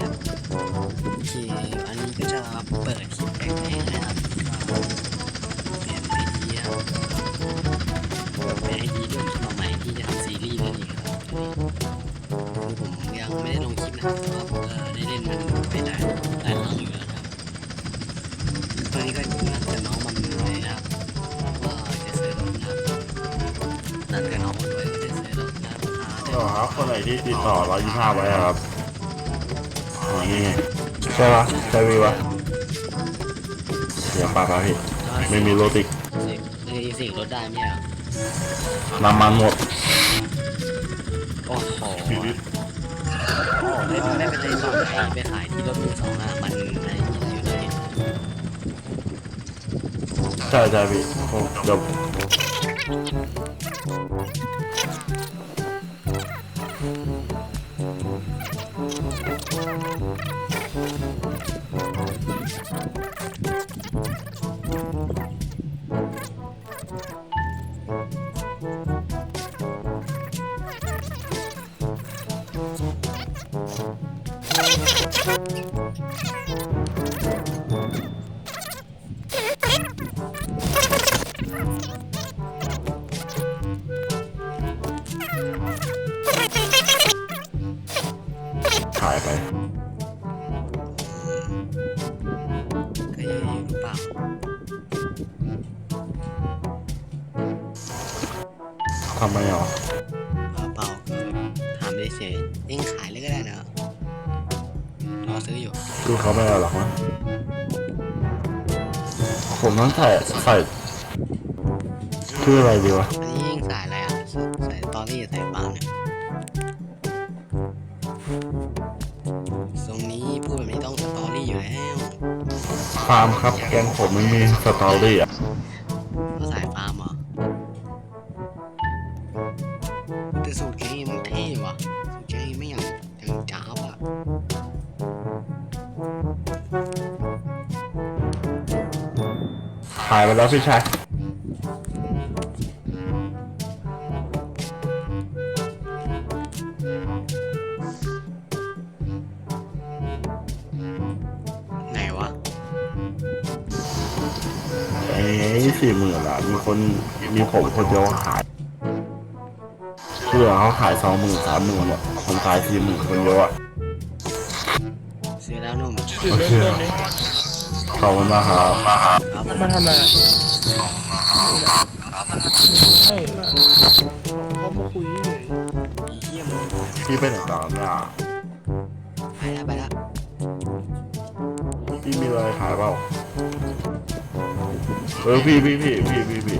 ครับโอเคอันนี้ก็จะเปิดคลิปแปลกๆนะครับก็เปลี่ยนไอเดียเป็นไอเดียที่ผมชอบใหม่ที่จะทำซีรีส์นั่นเองครับคือผมยังไม่ได้ลงคลิปนะครับเพราะว่าผมก็ได้เล่นมันไปหลายหลายครั้งอยู่แล้วครับตอนนี้ก็นัดกับน้องมันเลยนะครับว่าจะซื้อรถนะครับนัดกับน้องมันไว้ว่าจะซื้อรถนะครับราคาก็ครับคนไหนที่ติดต่อร้อยยี่ห้าไว้อะครับ อ๋อนี่ไงใช่ปะใช่วีวะเสียงปากครับพี่ไม่มีโรติกเสียงเอ้ยเสียงรถได้ไหมอะน้ำมันหมดโอ้โหโอ้ได้ได้ไปเลยตอนไหนไปขายที่รถมือสองอะมันอะไรอยู่เลยใช่ใช่พี่โอ้เดี๋ยว ข ทำไมอะเปล่าเปล่าคือถามเฉยๆเองขายเลยก็ได้นะรอซื้ออยู่คือเขาไม่เอาหรอกมั้งผมต้องใส่ใส่ชื่ออะไรดีวะอันนี้เองสายอะไรอะสสายสตอรี่สายปาล์มเนี่ยทรงนี้พูดแบบนี้ต้องสตอรี่อยู่แล้ว ฟาร์มครับแกงผมไม่มีสตอรี่อะ ขายไปแล้วพี่ชายไหนวะ ไอ้สี่หมื่นอะ มีคนมีผมคนเดียวขายเชื่อเขาขายสองหมื่นสามหมื่นอะผมขายสี่หมื่นคนเดียวอะซื้อแล้วหนุ่มจุดเริ่ เขอบคุณมากครับมาทำอะไรใช่เขามาคุยเลยอีเยี่ยมงพี่ไปไหนตามเนี่ยไปแล้วไปแล้วพี่มีอะไรขายเปล่าเออพี่พี่พี่พี่พี่พี่